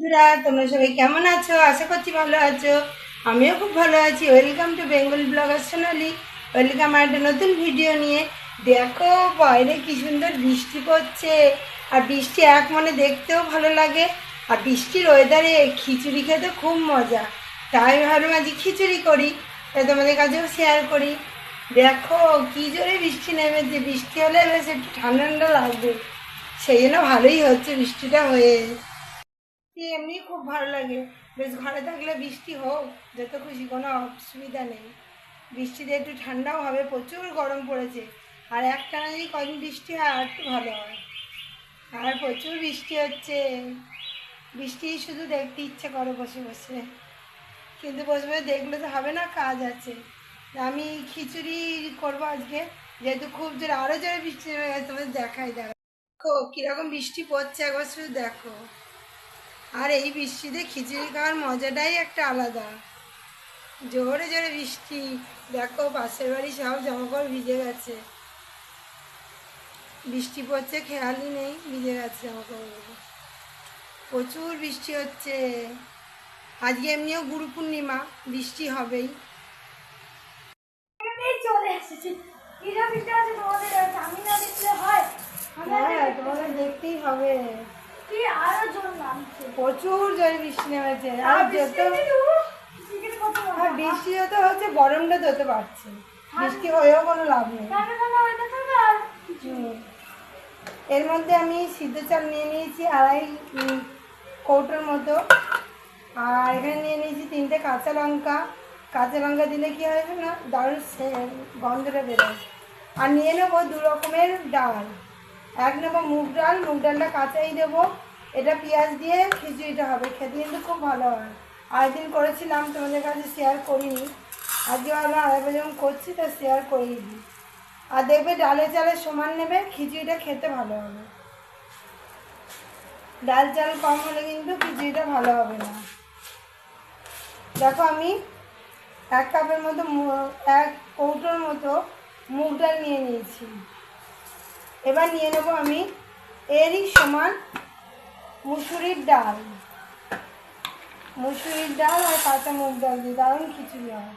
বন্ধুরা, তোমরা সবাই কেমন আছো? আশা করছি ভালো আছো। আমিও খুব ভালো আছি। Welcome to Bengal blogger Sonali welcome আর একটা নতুন ভিডিও নিয়ে। দেখো, বাইরে কি সুন্দর বৃষ্টি পড়ছে। আর বৃষ্টি এক মনে দেখতেও ভালো লাগে। আর বৃষ্টির ওয়েদারে খিচুড়ি খেতে খুব মজা। তাই ভাবলাম আজকে খিচুড়ি করি। তাই তোমাদের কাছেও শেয়ার করি। দেখো, কি জোরে বৃষ্টি নেমেছে। বৃষ্টি হলে বেশ একটু ঠান্ডা ঠান্ডা লাগবে। সেই জন্য ভালোই হচ্ছে বৃষ্টিটা হয়ে। এমনি খুব ভালো লাগে। বেশ ঘরে থাকলে বৃষ্টি হোক, যত খুশি, কোনো অসুবিধা নেই। বৃষ্টিতে একটু ঠান্ডাও হবে, প্রচুর গরম পড়েছে। আর একটানা যদি কদিন বৃষ্টি হয়, আর একটু ভালো হয়। আর প্রচুর বৃষ্টি হচ্ছে। বৃষ্টি শুধু দেখতে ইচ্ছে করে বসে বসে। কিন্তু বসে বসে দেখলে তো হবে না, কাজ আছে। আমি খিচুড়ি করব আজকে। যেহেতু খুব জোরে আরও জোরে বৃষ্টি নেমে গেছে, তোমাদের দেখাই দেখো দেখো, কীরকম বৃষ্টি পড়ছে একবার শুধু দেখো। আর এই বৃষ্টিতে খিচুড়ি খাওয়ার মজাটাই একটা আলাদা। জোরে জোরে বৃষ্টি দেখো পাশের বাড়ি সব জামাকাপড় ভিজে গেছে। বৃষ্টি পড়ছে খেয়ালই নেই ভিজে গেছে জামাকাপড়গুলো প্রচুর বৃষ্টি হচ্ছে। আজকে এমনিও গুরু পূর্ণিমা বৃষ্টি হবেই। চলে এসেছি। তোমাদের হয় দেখতেই হবে। প্রচুর জোরে বৃষ্টি নেমেছে। আর যত আর বৃষ্টি যত হচ্ছে গরমটা তত পারছে। বৃষ্টি হয়েও কোনো লাভ নেই। হয়ে। এর মধ্যে আমি সিদ্ধ চাল নিয়ে নিয়েছি আড়াই কৌটোর মতো। আর এখানে নিয়ে নিয়েছি তিনটে কাঁচা লঙ্কা। কাঁচা লঙ্কা দিলে কি হয় না দারুণ গন্ধটা বেরোয়। আর নিয়ে নেব দু রকমের ডাল। এক নেব মুগ ডাল, মুগ ডালটা কাঁচাই দেবো। এটা পেঁয়াজ দিয়ে খিচুড়িটা হবে, খেতে কিন্তু খুব ভালো হয়। আরেকদিন করেছিলাম, তোমাদের কাছে শেয়ার করিনি। আজকে ভাবলাম আরেকবার যখন করছি, তা শেয়ার করিয়ে দিই। আর দেখবে ডালে চালে সমান নেবে, খিচুড়িটা খেতে ভালো হবে। ডাল চাল কম হলে কিন্তু খিচুড়িটা ভালো হবে না। দেখো আমি এক কাপের মতো এক কৌটোর মতো মুগ ডাল নিয়ে নিয়েছি। এবার নিয়ে নেব আমি এরই সমান মুসুরির ডাল। মুসুরির ডাল আর কাঁচা মুগ ডাল দিয়ে দারুণ খিচুড়ি হয়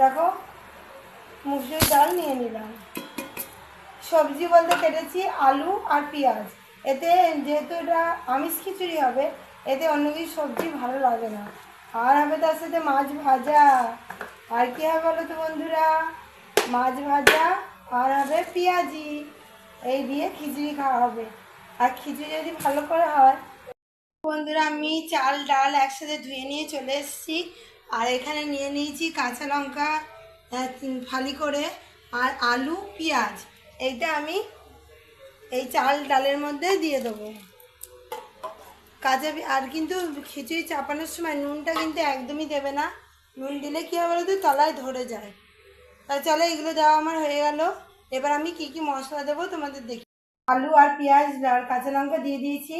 দেখো, মুসুরির ডাল নিয়ে নিলাম। সবজি বলতে কেটেছি আলু আর পেঁয়াজ। এতে যেহেতু এটা আমিষ খিচুড়ি হবে, এতে অন্য কিছু সবজি ভালো লাগে না। আর হবে তার সাথে মাছ ভাজা। আর কী হবে বলো তো বন্ধুরা? মাছ ভাজা আর হবে পেঁয়াজি। এই দিয়ে খিচুড়ি খাওয়া হবে। আর খিচুড়ি যদি ভালো করে হয়, বন্ধুরা আমি চাল, ডাল একসাথে ধুয়ে নিয়ে চলে এসেছি। আর এখানে নিয়ে নিয়েছি কাঁচা লঙ্কা ফালি করে। আর আলু, পেঁয়াজ, এইটা আমি এই চাল, ডালের মধ্যে দিয়ে দেবো। কাঁচা আর কিন্তু খিচুড়ি চাপানোর সময় নুনটা কিন্তু একদমই দেবে না। নুন দিলে কী হবে তো তলায় ধরে যায়। তা চলো এগুলো দেওয়া আমার হয়ে গেল। এবার আমি কি কি মশলা দেবো তোমাদের দেখি। আলু আর পেঁয়াজ আর কাঁচা লঙ্কা দিয়ে দিয়েছি।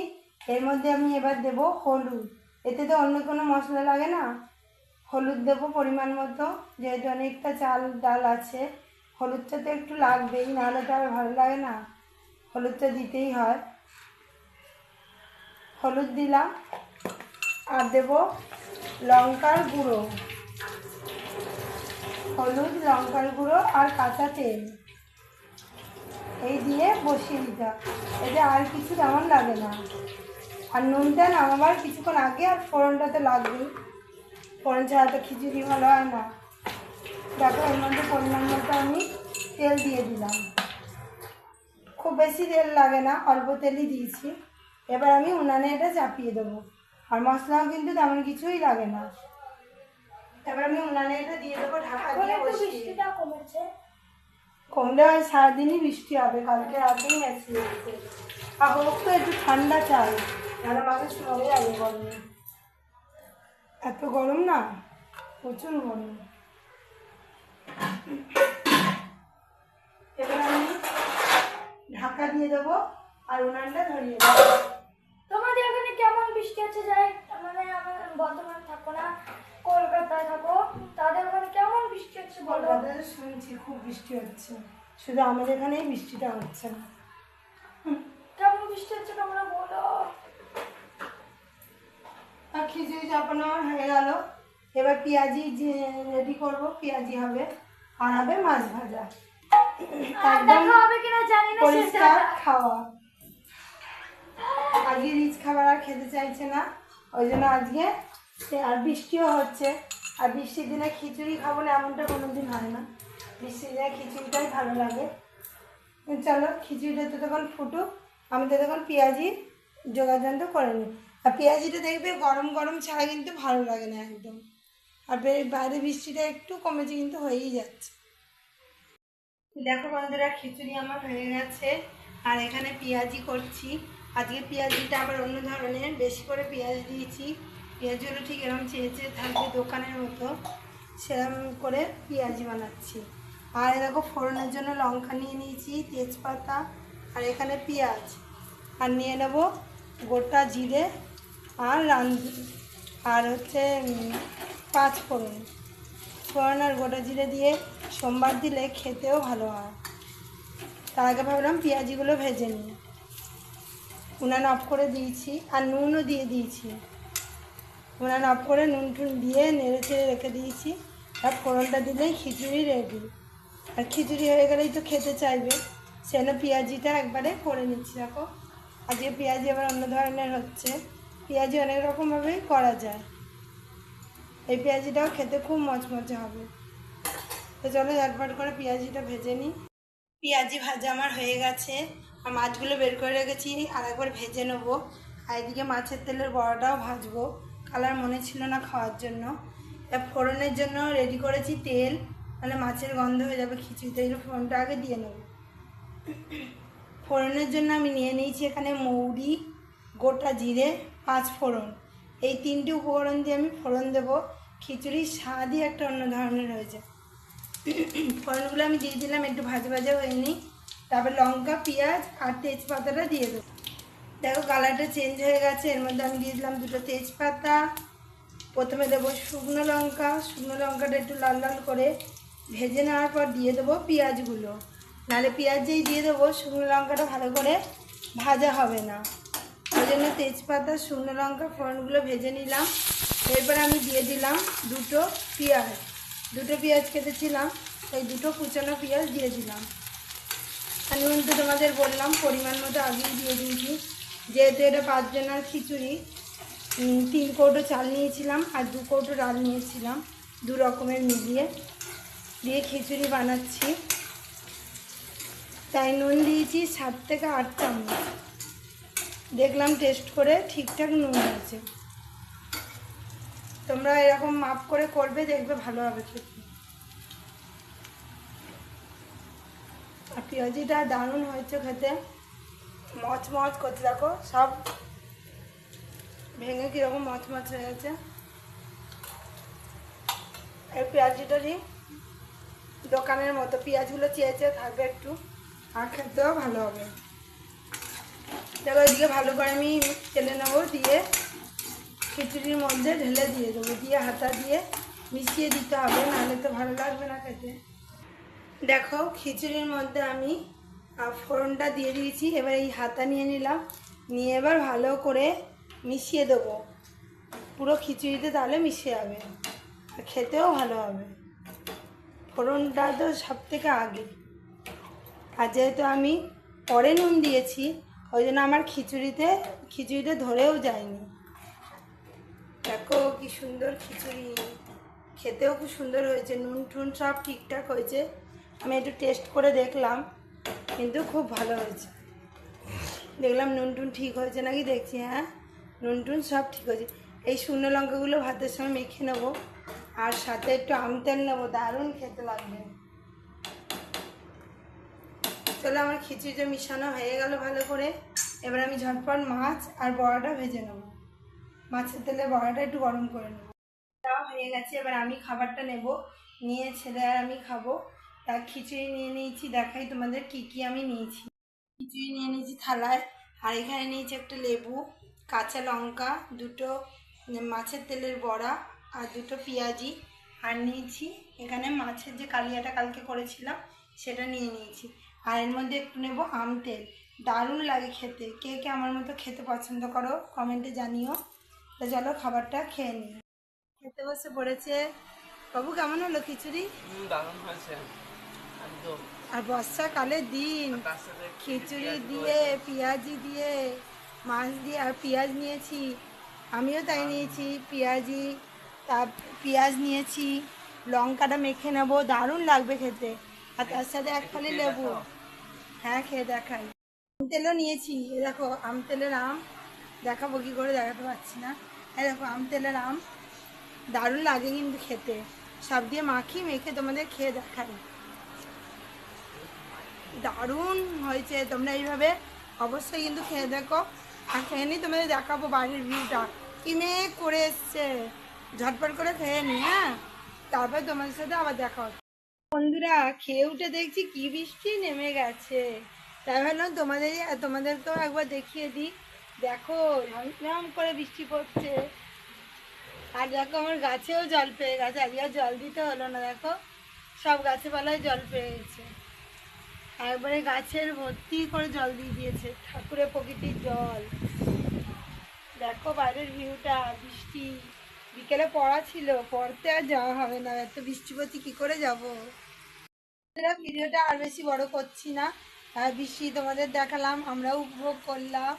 এর মধ্যে আমি এবার দেব হলুদ। এতে তো অন্য কোনো মশলা লাগে না। হলুদ দেবো পরিমাণ মতো, যেহেতু অনেকটা চাল ডাল আছে। হলুদটা তো একটু লাগবেই, নাহলে তো আর ভালো লাগে না। হলুদটা দিতেই হয়। হলুদ দিলাম। আর দেব লঙ্কার গুঁড়ো। হলুদ লঙ্কার গুঁড়ো আর কাঁচা তেল। এই দিয়ে বসিয়ে দিতে এতে আর কিছু তেমন লাগে না। আর নুনটা নামাবার কিছুক্ষণ আগে আর ফোড়নটা তো লাগবেই ফোড়ন ছাড়া তো খিচুড়ি ভালো হয় না। দেখো, এর মধ্যে পরিমাণ মতো আমি তেল দিয়ে দিলাম। খুব বেশি তেল লাগে না, অল্প তেলই দিয়েছি। এবার আমি উনানে এটা চাপিয়ে দেবো। আর মশলাও কিন্তু তেমন কিছুই লাগে না। এবার আমি উনানে এটা দিয়ে দেবো ঢাকা দিয়ে বসিয়ে। বৃষ্টিটা কমেছে। কমলে হয় সারাদিনই বৃষ্টি হবে কালকে রাতেই আর হোক তো একটু ঠান্ডা চাই। নাহলে মানুষ মরে যাবে গরমে। এত গরম না প্রচুর গরম। এবার আমি ঢাকা দিয়ে দেবো আর উনানটা ধরিয়ে দেবো। তোমাদের ওখানে কেমন বৃষ্টি হচ্ছে যাই? মানে আমার বর্তমানে থাকো না। কলকাতায় থাকো তাদের ওখানে কেমন বৃষ্টি হচ্ছে বলো? কলকাতায় শুনছি খুব বৃষ্টি হচ্ছে। শুধু আমাদের এখানেই বৃষ্টিটা হচ্ছে না। কেমন বৃষ্টি হচ্ছে তোমরা বলো? খিচুড়ি চাপানো হয়ে গেল। এবার পেঁয়াজি যে রেডি করব পেঁয়াজি হবে আর হবে মাছ ভাজা। একদম পরিষ্কার খাওয়া। আজকে রিচ খাবার আর খেতে চাইছে না। ওই জন্য আজকে আর বৃষ্টিও হচ্ছে। আর বৃষ্টির দিনে খিচুড়ি খাব না, এমনটা কোনো দিন হয় না। বৃষ্টির দিনে খিচুড়িটাই ভালো লাগে। চলো, খিচুড়িটা তো তখন ফুটুক, আমি তো তখন পেঁয়াজি যোগাযোগ করে নিই। আর পেঁয়াজিটা দেখবে গরম গরম ছাড়া কিন্তু ভালো লাগে না একদম। আর বাইরে বৃষ্টিটা একটু কমেছে কিন্তু হয়েই যাচ্ছে। দেখো বন্ধুরা, খিচুড়ি আমার হয়ে গেছে। আর এখানে পেঁয়াজি করছি। আজকে পেঁয়াজিটা আবার অন্য ধরনের, বেশি করে পেঁয়াজ দিয়েছি। পেঁয়াজগুলো ঠিক এরকম চেয়েছে থাকবে দোকানের মতো সেরকম করে পেঁয়াজি বানাচ্ছি। আর দেখো ফোড়নের জন্য লঙ্কা নিয়ে নিয়েছি, তেজপাতা, আর এখানে পেঁয়াজ। আর নিয়ে নেব গোটা জিরে আর রান্ধ, আর হচ্ছে পাঁচ ফোড়ন। ফোড়ন আর গোটা জিরে দিয়ে সোমবার দিলে খেতেও ভালো হয়। তার আগে ভাবলাম পেঁয়াজিগুলো ভেজে নিই। উনান অফ করে দিয়েছি, আর নুনও দিয়ে দিয়েছি। উনান অফ করে নুন টুন দিয়ে নেড়ে চেড়ে রেখে দিয়েছি। আর ফোড়নটা দিলেই খিচুড়ি রেডি আর খিচুড়ি হয়ে গেলেই তো খেতে চাইবে। সেজন্য পেঁয়াজিটা একবারে করে নিচ্ছি, দেখো। আজকে পেঁয়াজি আবার অন্য ধরনের হচ্ছে। পেঁয়াজি অনেক রকমভাবেই করা যায়। এই পেঁয়াজিটাও খেতে খুব মচমচে হবে। তো চলো ঝটপট করে পেঁয়াজিটা ভেজে নিই। পেঁয়াজি ভাজা আমার হয়ে গেছে। আর মাছগুলো বের করে রেখেছি, আর একবার ভেজে নেব। আর এদিকে মাছের তেলের বড়াটাও ভাজবো। কালার মনে ছিল না খাওয়ার জন্য। ফোড়নের জন্য রেডি করেছি তেল মানে মাছের গন্ধ হয়ে যাবে খিচুড়িতে জন্য ফোড়নটা আগে দিয়ে নেব। ফোড়নের জন্য আমি নিয়ে নিয়েছি এখানে মৌরি, গোটা জিরে, পাঁচ ফোড়ন। এই তিনটে উপকরণ দিয়ে আমি ফোড়ন দেবো। খিচুড়ির স্বাদই একটা অন্য ধরনের হয়েছে ফোড়নগুলো আমি দিয়ে দিলাম, একটু ভাজা ভাজা হয়ে নিই তারপর লঙ্কা, পেঁয়াজ আর তেজপাতাটা দিয়ে দেবো। দেখো কালারটা চেঞ্জ হয়ে গেছে। এর মধ্যে আমি দিয়ে দিলাম দুটো তেজপাতা। প্রথমে দেবো শুকনো লঙ্কা। শুকনো লঙ্কাটা একটু লাল লাল করে ভেজে নেওয়ার পর দিয়ে দেবো পেঁয়াজগুলো। নাহলে পেঁয়াজ যেই দিয়ে দেবো, শুকনো লঙ্কাটা ভালো করে ভাজা হবে না। ওই জন্য তেজপাতা, শুকনো লঙ্কা ফোড়নগুলো ভেজে নিলাম। এরপর আমি দিয়ে দিলাম দুটো পেঁয়াজ। দুটো পেঁয়াজ কেটেছিলাম সেই দুটো কুচানো পেঁয়াজ দিয়ে দিলাম। আর নুন তোমাদের বললাম পরিমাণ মতো আগেই দিয়ে দিয়েছি। যেহেতু এটা পাঁচজনের খিচুড়ি তিন কৌটো চাল নিয়েছিলাম আর দু কৌটো ডাল নিয়েছিলাম, দু রকমের মিলিয়ে দিয়ে খিচুড়ি বানাচ্ছি। তাই নুন দিয়েছি সাত থেকে আট চামচ। দেখলাম টেস্ট করে ঠিকঠাক নুন হয়েছে তোমরা এরকম মাপ করে করবে, দেখবে ভালো হবে খেতে। আর পেঁয়াজিটা দারুণ হয়েছে খেতে। মচ মচ করতে দেখো সব ভেঙে কীরকম মচ হয়ে গেছে। এই পেঁয়াজিটারই দোকানের মতো পেঁয়াজগুলো চেয়েছে থাকবে একটু, আর খেতেও ভালো হবে। তারপর এদিকে ভালো করে আমি তেলে নেব, দিয়ে খিচুড়ির মধ্যে ঢেলে দিয়ে দেবো, দিয়ে হাতা দিয়ে মিশিয়ে দিতে হবে, নাহলে তো ভালো লাগবে না খেতে। দেখো, খিচুড়ির মধ্যে আমি ফোড়নটা দিয়ে দিয়েছি, এবার এই হাতা নিয়ে নিলাম। নিয়ে এবার ভালো করে মিশিয়ে দেবো। পুরো খিচুড়িতে তাহলে মিশে যাবে। আর খেতেও ভালো হবে। ফোড়নটা তো সব থেকে আগে। আর যেহেতু আমি পরে নুন দিয়েছি, ওই জন্য আমার খিচুড়িতে খিচুড়িতে ধরেও যায়নি। দেখো কি সুন্দর খিচুড়ি। খেতেও খুব সুন্দর হয়েছে। নুন টুন সব ঠিকঠাক হয়েছে। আমি একটু টেস্ট করে দেখলাম। কিন্তু খুব ভালো হয়েছে। দেখলাম নুন টুন ঠিক হয়েছে নাকি? দেখছি হ্যাঁ? নুন টুন সব ঠিক হয়েছে। এই শুকনো লঙ্কাগুলো ভাতের সঙ্গে মেখে নেব। আর সাথে একটু আম তেল নেব। দারুণ খেতে লাগবে। চলো, আমার খিচুড়িটা মিশানো হয়ে গেল ভালো করে। এবার আমি ঝটপট মাছ আর বড়াটা ভেজে নেব। মাছের তেলে বড়াটা একটু গরম করে নেব। হয়ে গেছে, এবার আমি খাবারটা নেব। নিয়ে ছেলে আর আমি খাব। তা খিচুড়ি নিয়ে নিয়েছি, দেখাই তোমাদের কি কি আমি নিয়েছি। খিচুড়ি নিয়ে নিয়েছি থালায়, আর এখানে নিয়েছি একটা লেবু, কাঁচা লঙ্কা, দুটো মাছের তেলের বড়া আর দুটো পেঁয়াজি। আর নিয়েছি এখানে মাছের যে কালিয়াটা কালকে করেছিলাম, সেটা নিয়ে নিয়েছি। আর এর মধ্যে একটু নেব আম তেল। দারুণ লাগে খেতে। কে কে আমার মতো খেতে পছন্দ করো কমেন্টে জানিও। তো চলো খাবারটা খেয়ে নিই। খেতে বসে পড়েছে। বাবু, কেমন হলো খিচুড়ি? দারুণ হয়েছে। আর বর্ষাকালের দিন, খিচুড়ি দিয়ে, পেঁয়াজি দিয়ে, মাছ দিয়ে, আর পেঁয়াজ নিয়েছি। আমিও তাই নিয়েছি, পেঁয়াজি, তার পেঁয়াজ নিয়েছি, লঙ্কাটা মেখে নেব, দারুণ লাগবে খেতে। আর তার সাথে এক ফালি লেবু। হ্যাঁ খেয়ে দেখাই। আম তেলও নিয়েছি। দেখো, আম তেলের আম। দেখাবো কি করে দেখাতে পারছি না। এই দেখো, আম তেলের আম। দারুণ লাগে কিন্তু খেতে। সব দিয়ে মাখি মেখে তোমাদের খেয়ে দেখাই। দারুণ হয়েছে। তোমরা এইভাবে অবশ্যই কিন্তু খেয়ে দেখো। আর খেয়ে নি তোমাদের দেখাবো বাড়ির ভিউটা কি মেয়ে করে এসছে। ঝটপট করে খেয়ে নি হ্যাঁ? তারপর তোমাদের সাথে আবার দেখা হচ্ছে। বন্ধুরা, খেয়ে উঠে দেখছি কি বৃষ্টি নেমে গেছে। তাই ভাবলাম তোমাদের, তোমাদেরকেও একবার দেখিয়ে দিই। দেখো ঝমঝম করে বৃষ্টি পড়ছে। আর দেখো, আমার গাছেও জল পেয়ে গেছে। আজকে জল দিতে হলো না, দেখো। সব গাছে পালায় জল পেয়ে গেছে। একবারে গাছের ভর্তি করে জল দিয়ে দিয়েছে, ঠাকুরের প্রকৃতির জল। দেখো বাইরের ভিউটা, বৃষ্টি। বিকেলে পড়া ছিল, পড়তে আর যাওয়া হবে না। এত বৃষ্টি পড়ছি, কী করে যাব? ভিডিওটা আর বেশি বড় করছি না। আর বৃষ্টি তোমাদের দেখালাম, আমরাও উপভোগ করলাম।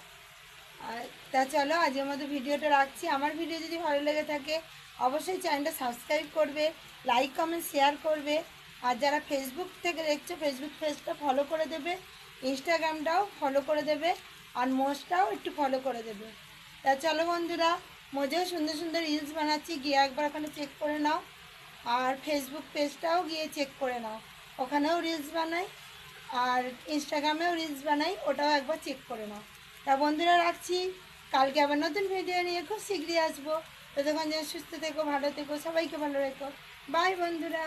আর তা চলো, আজকের মতো ভিডিওটা রাখছি। আমার ভিডিও যদি ভালো লেগে থাকে, অবশ্যই চ্যানেলটা সাবস্ক্রাইব করবে, লাইক, কমেন্ট, শেয়ার করবে। আর যারা ফেসবুক থেকে দেখছ ফেসবুক পেজটা ফলো করে দেবে ইনস্টাগ্রামটাও ফলো করে দেবে, আর মোস্টটাও একটু ফলো করে দেবে। তা চলো বন্ধুরা, মজেও সুন্দর সুন্দর রিলস বানাচ্ছি, গিয়ে একবার ওখানে চেক করে নাও। আর ফেসবুক পেজটাও গিয়ে চেক করে নাও। ওখানেও রিলস বানাই, আর ইনস্টাগ্রামেও রিলস বানাই, ওটাও একবার চেক করে নাও। তা বন্ধুরা রাখছি, কালকে আবার নতুন ভিডিও নিয়ে খুব শীঘ্রই আসব। ততক্ষণ যেন সুস্থ থেকো, ভালো থেকো, সবাইকে ভালো রেখো। বাই বন্ধুরা।